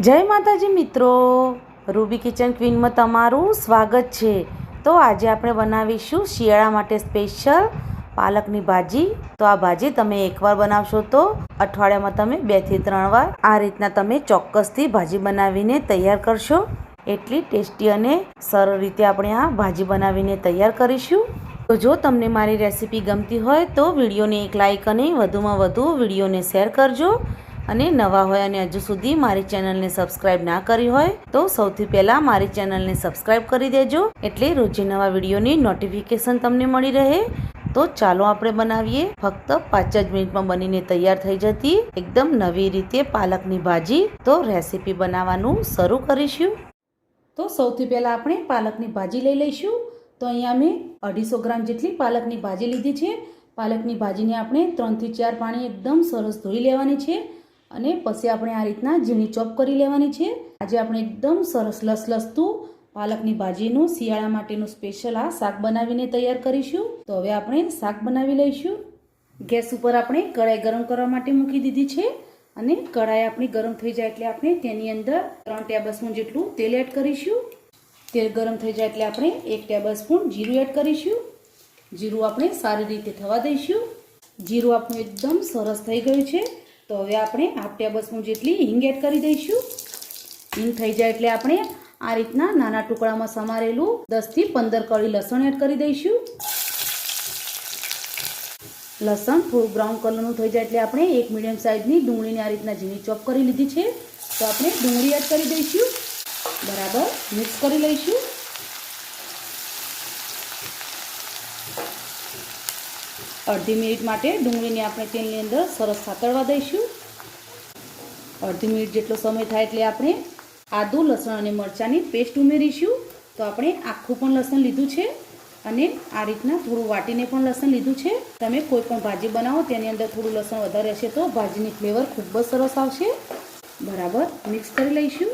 જય માતાજી મિત્રો. રૂબી કિચન ક્વીનમાં તમારું સ્વાગત છે. તો આજે આપણે બનાવીશું શિયાળા માટે સ્પેશિયલ પાલકની ભાજી. તો આ ભાજી તમે એકવાર બનાવશો તો અઠવાડિયામાં તમે બેથી ત્રણ વાર આ રીતના તમે ચોક્કસથી ભાજી બનાવીને તૈયાર કરશો. એટલી ટેસ્ટી અને સરળ રીતે આપણે આ ભાજી બનાવીને તૈયાર કરીશું. તો જો તમને મારી રેસીપી ગમતી હોય તો વિડીયોને એક લાઈક અને વધુમાં વધુ વિડીયોને શેર કરજો. અને નવા હોય અને હજુ સુધી મારી ચેનલને સબસ્ક્રાઇબ ના કરી હોય, તો સૌથી પહેલાં મારી ચેનલને સબસ્ક્રાઇબ કરી દેજો, એટલે રોજે નવા વિડીયોની નોટિફિકેશન તમને મળી રહે. તો ચાલો આપણે બનાવીએ. ફક્ત પાંચ જ મિનિટમાં બનીને તૈયાર થઈ જતી એકદમ નવી રીતે પાલકની ભાજી. તો રેસીપી બનાવવાનું શરૂ કરીશું. તો સૌથી પહેલાં આપણે પાલકની ભાજી લઈ લઈશું. તો અહીંયા મેં અઢીસો ગ્રામ જેટલી પાલકની ભાજી લીધી છે. પાલકની ભાજીને આપણે ત્રણથી ચાર પાણી એકદમ સરસ ધોઈ લેવાની છે. અને પછી આપણે આ રીતના ઝીણી ચોપ કરી લેવાની છે. આજે આપણે એકદમ સરસ લસલસતું પાલકની ભાજીનું શિયાળા માટેનું સ્પેશિયલ આ શાક બનાવીને તૈયાર કરીશું. તો હવે આપણે શાક બનાવી લઈશું. ગેસ ઉપર આપણે કઢાઈ ગરમ કરવા માટે મૂકી દીધી છે અને કઢાઈ આપણી ગરમ થઈ જાય એટલે આપણે તેની અંદર ત્રણ ટેબલસ્પૂન જેટલું તેલ એડ કરીશું. તેલ ગરમ થઈ જાય એટલે આપણે એક ટેબલ સ્પૂન જીરું એડ કરીશું. જીરું આપણે સારી રીતે થવા દઈશું. જીરું આપણું એકદમ સરસ થઈ ગયું છે. તો હવે આપણે હાફ ટેબલ સ્પૂન જેટલી હિંગ એડ કરી દઈશું. હિંગ થઈ જાય એટલે આપણે આ રીતના નાના ટુકડામાં સમારેલું દસથી પંદર કળી લસણ એડ કરી દઈશું. લસણ થોડું બ્રાઉન કલરનું થઈ જાય એટલે આપણે એક મીડિયમ સાઇઝની ડુંગળીને આ રીતના ઝીણી ચોપ કરી લીધી છે. તો આપણે ડુંગળી એડ કરી દઈશું. બરાબર મિક્સ કરી લઈશું. અડધી મિનિટ માટે ડુંગળીને આપણે તેલની અંદર સરસ સાતળવા દઈશું. અડધી મિનિટ જેટલો સમય થાય એટલે આપણે આદું, લસણ અને મરચાંની પેસ્ટ ઉમેરીશું. તો આપણે આખું પણ લસણ લીધું છે અને આ રીતના થોડું વાટીને પણ લસણ લીધું છે. તમે કોઈ પણ ભાજી બનાવો, તેની અંદર થોડું લસણ વધારે હશે તો ભાજીની ફ્લેવર ખૂબ જ સરસ આવશે. બરાબર મિક્સ કરી લઈશું.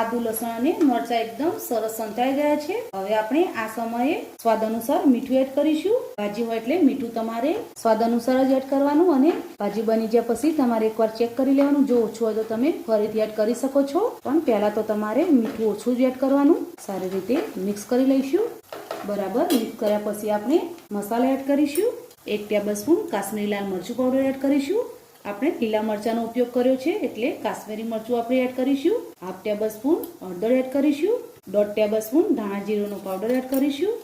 આદુ, લસણ અને મરચાં એકદમ સરસ સંતાઈ ગયા છે. હવે આપણે આ સમયે સ્વાદ અનુસાર મીઠું એડ કરીશું. ભાજી હોય એટલે મીઠું તમારે સ્વાદ અનુસાર જ એડ કરવાનું અને ભાજી બની ગયા પછી તમારે એકવાર ચેક કરી લેવાનું. જો ઓછું હોય તો તમે ફરીથી એડ કરી શકો છો. પણ પહેલા તો તમારે મીઠું ઓછું જ એડ કરવાનું. સારી રીતે મિક્સ કરી લઈશું. બરાબર, મિક્સ કર્યા પછી આપણે મસાલા એડ કરીશું. એક ટેબલ સ્પૂન કાશ્મીરી લાલ મરચું પાવડર એડ કરીશું. આપણે લીલા મરચાંનો ઉપયોગ કર્યો છે એટલે કાશ્મીરી મરચું આપણે એડ કરીશું હાફ ટેબલ સ્પૂન હળદર એડ કરીશું, દોઢ ટેબલ સ્પૂન ધાણા જીરુંનો પાવડર એડ કરીશું,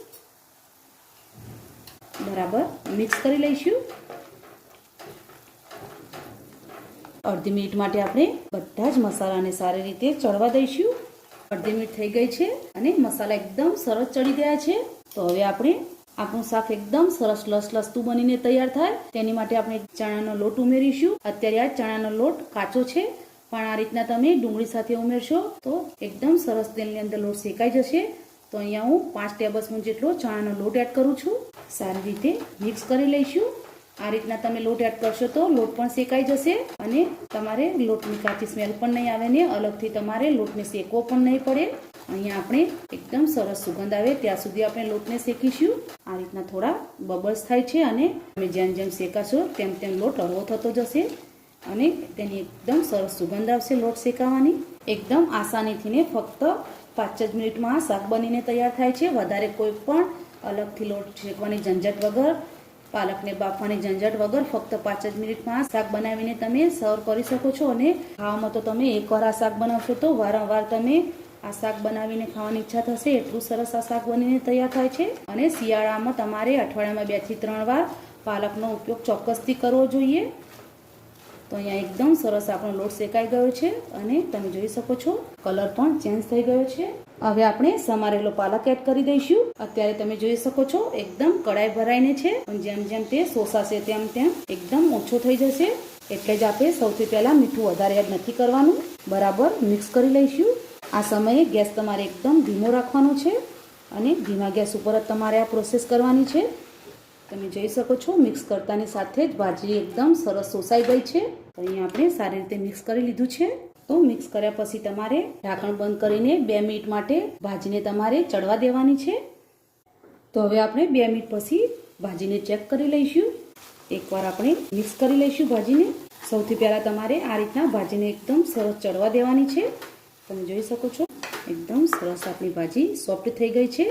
બરાબર મિક્સ કરી લઈશું. અડધી મિનિટ માટે આપણે બધા જ મસાલાને સારી રીતે ચડવા દઈશું. અડધી મિનિટ થઈ ગઈ છે અને મસાલા એકદમ સરસ ચડી ગયા છે. તો હવે આપણે આપણું શાક એકદમ સરસ લસલસતું બનીને તૈયાર થાય. તેની માટે આપણે ચણાનો લોટ ઉમેરીશું. અત્યારે આ ચણાનો લોટ કાચો છે, પણ આ રીતના તમે ડુંગળી સાથે ઉમેરશો તો એકદમ સરસ તેલની અંદર લોટ શેકાઈ જશે. તો અહીંયા હું પાંચ ટેબલ સ્પૂન જેટલો ચણાનો લોટ એડ કરું છું. સારી રીતે મિક્સ કરી લઈશું. આ રીતના તમે લોટ એડ કરશો તો લોટ પણ શેકાઈ જશે અને તમારે લોટની કાચી સ્મેલ પણ નહીં આવે ને અલગથી તમારે લોટને શેકવો પણ નહીં પડે. અહીંયા આપણે એકદમ સરસ સુગંધ આવે ત્યાં સુધી આપણે લોટને શેકીશું. રીતના થોડા બબલ્સ થાય છે અને તમે જેમ જેમ શેકાશો તેમ તેમ લોટ હળવો થતો જશે અને તેની એકદમ સરસ સુગંધ આવશે લોટ શેકાવાની. એકદમ આસાનીથી ને ફક્ત પાંચ જ મિનિટમાં શાક બનીને તૈયાર થાય છે. વધારે કોઈ પણ અલગથી લોટ શેકવાની ઝંઝટ વગર, પાલકને બાફવાની ઝંઝટ વગર ફક્ત પાંચ જ મિનિટમાં શાક બનાવીને તમે સર્વ કરી શકો છો અને ખાવામાં તો તમે એકવાર આ શાક બનાવશો તો વારંવાર તમે આ શાક બનાવીને ખાવાની ઈચ્છા થશે એટલું સરસ આ શાક બનીને તૈયાર થાય છે. અને શિયાળામાં તમારે અઠવાડિયામાં બેથી ત્રણ વાર પાલકનો ઉપયોગ ચોક્કસથી કરવો જોઈએ. તો અહીંયા એકદમ સરસ આપણો લોટ શેકાઈ ગયો છે અને તમે જોઈ શકો છો, કલર પણ ચેન્જ થઈ ગયો છે. હવે આપણે સમારેલો પાલક એડ કરી દઈશું. અત્યારે તમે જોઈ શકો છો, એકદમ કડાઈ ભરાઈને છે. જેમ જેમ તે શોષાશે તેમ તેમ એકદમ ઓછો થઈ જશે. એટલે જ આપણે સૌથી પહેલાં મીઠું વધારે એડ નથી કરવાનું. બરાબર મિક્સ કરી લઈશું. આ સમયે ગેસ તમારે એકદમ ધીમો રાખવાનો છે અને ધીમા ગેસ ઉપર જ તમારે આ પ્રોસેસ કરવાની છે. તમે જોઈ શકો છો મિક્સ કરતાની સાથે જ ભાજી એકદમ સરસ સોસાઈ ગઈ છે. અહીંયા આપણે સારી રીતે મિક્સ કરી લીધું છે. તો મિક્સ કર્યા પછી તમારે ઢાંકણ બંધ કરીને બે મિનિટ માટે ભાજીને તમારે ચડવા દેવાની છે. તો હવે આપણે બે મિનિટ પછી ભાજીને ચેક કરી લઈશું. એકવાર આપણે મિક્સ કરી લઈશું ભાજીને. સૌથી પહેલાં તમારે આ રીતના ભાજીને એકદમ સરસ ચડવા દેવાની છે. તમે જોઈ શકો છો, એકદમ સરસ આપણી ભાજી સોફ્ટ થઈ ગઈ છે.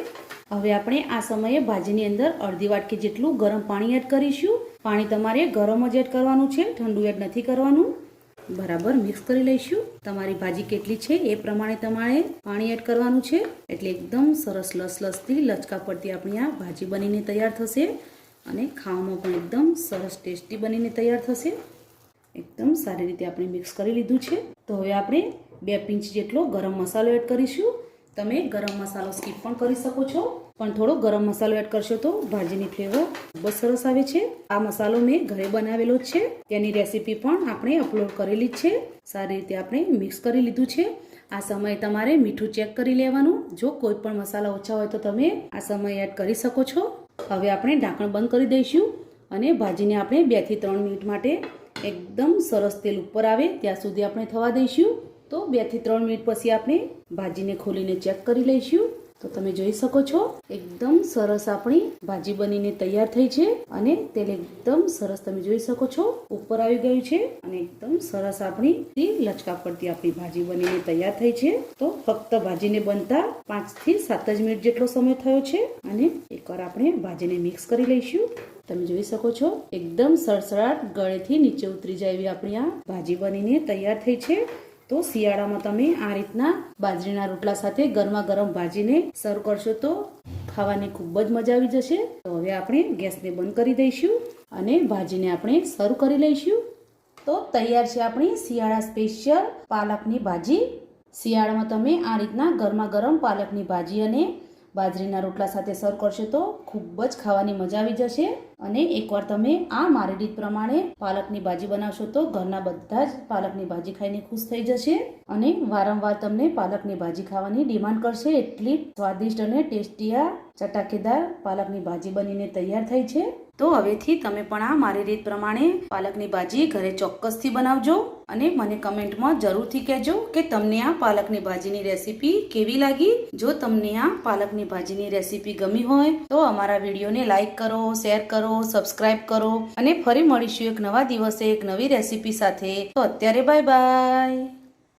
હવે આપણે આ સમયે ભાજીની અંદર અડધી વાટકી જેટલું ગરમ પાણી એડ કરીશું. પાણી તમારે ગરમ જ એડ કરવાનું છે, ઠંડુ એડ નથી કરવાનું. બરાબર મિક્સ કરી લઈશું. તમારી ભાજી કેટલી છે એ પ્રમાણે તમારે પાણી એડ કરવાનું છે. એટલે એકદમ સરસ લસલસથી લચકા પડતી આપણી આ ભાજી બનીને તૈયાર થશે. અને ખાવામાં પણ એકદમ સરસ ટેસ્ટી બનીને તૈયાર થશે. એકદમ સારી રીતે આપણે મિક્સ કરી લીધું છે. તો હવે આપણે બે પિંચ જેટલો ગરમ મસાલો એડ કરીશું. તમે ગરમ મસાલો સ્કીપ પણ કરી શકો છો. પણ થોડો ગરમ મસાલો એડ કરશો તો ભાજીની ફ્લેવર ખૂબ જ સરસ આવે છે. આ મસાલો મેં ઘરે બનાવેલો જ છે. તેની રેસીપી પણ આપણે અપલોડ કરેલી જ છે. સારી રીતે આપણે મિક્સ કરી લીધું છે. આ સમયે તમારે મીઠું ચેક કરી લેવાનું. જો કોઈ પણ મસાલા ઓછા હોય તો તમે આ સમયે એડ કરી શકો છો. હવે આપણે ઢાંકણ બંધ કરી દઈશું અને ભાજીને આપણે બેથી ત્રણ મિનિટ માટે એકદમ સરસ તેલ ઉપર આવે. ત્યાં સુધી આપણે થવા દઈશું. તો બેથી ત્રણ મિનિટ પછી આપણે ભાજીને ખોલીને ચેક કરી લઈશું. તો તમે જોઈ શકો છો, એકદમ સરસ આપણી ભાજી બનીને તૈયાર થઈ છે અને તેલ એકદમ સરસ તમે જોઈ શકો છો, ઉપર આવી ગયું છે અને એકદમ સરસ આપણી લચકા પડતી આપણી ભાજી બનીને તૈયાર થઈ છે. તો ફક્ત ભાજીને બનતા પાંચથી સાત જ મિનિટ જેટલો સમય થયો છે અને એકવાર આપણે ભાજીને મિક્સ કરી લઈશું. તમે જોઈ શકો છો, એકદમ સરસરાટ ગળેથી નીચે ઉતરી જાય એવી આપણી આ ભાજી બનીને તૈયાર થઈ છે. તો શિયાળામાં તમે આ રીતના બાજરીના રોટલા સાથે ગરમા ગરમ ભાજીને સર્વ કરશો તો ખાવાની ખૂબ જ મજા આવી જશે. તો હવે આપણે ગેસને બંધ કરી દઈશું અને ભાજીને આપણે સર્વ કરી લઈશું. તો તૈયાર છે આપણી શિયાળા સ્પેશિયલ પાલકની ભાજી. શિયાળામાં તમે આ રીતના ગરમા ગરમ પાલકની ભાજી અને બાજરીના રોટલા સાથે સર્વ કરશો તો ખૂબ જ ખાવાની મજા આવી જશે. અને એકવાર તમે આ મારી રીત પ્રમાણે પાલકની ભાજી બનાવશો તો ઘરના બધા જ પાલકની ભાજી ખાઈને ખુશ થઈ જશે અને વારંવાર તમને પાલકની ભાજી ખાવાની ડિમાન્ડ કરશે. એટલી સ્વાદિષ્ટ અને ટેસ્ટી આ ચટાકેદાર પાલકની ભાજી બનીને તૈયાર થઈ છે. તો હવેથી તમે પણ આ મારી રીત પ્રમાણે પાલકની ભાજી ઘરે ચોક્કસથી બનાવજો અને મને કમેન્ટમાં જરૂરથી કહેજો કે તમને આ પાલકની ભાજીની રેસીપી કેવી લાગી. જો તમને આ પાલકની ભાજીની રેસીપી ગમી હોય તો અમારા વિડીયોને લાઈક કરો, શેર કરો, સબસ્ક્રાઇબ કરો અને ફરી મળીશું એક નવા દિવસે એક નવી રેસીપી સાથે. તો અત્યારે બાય બાય.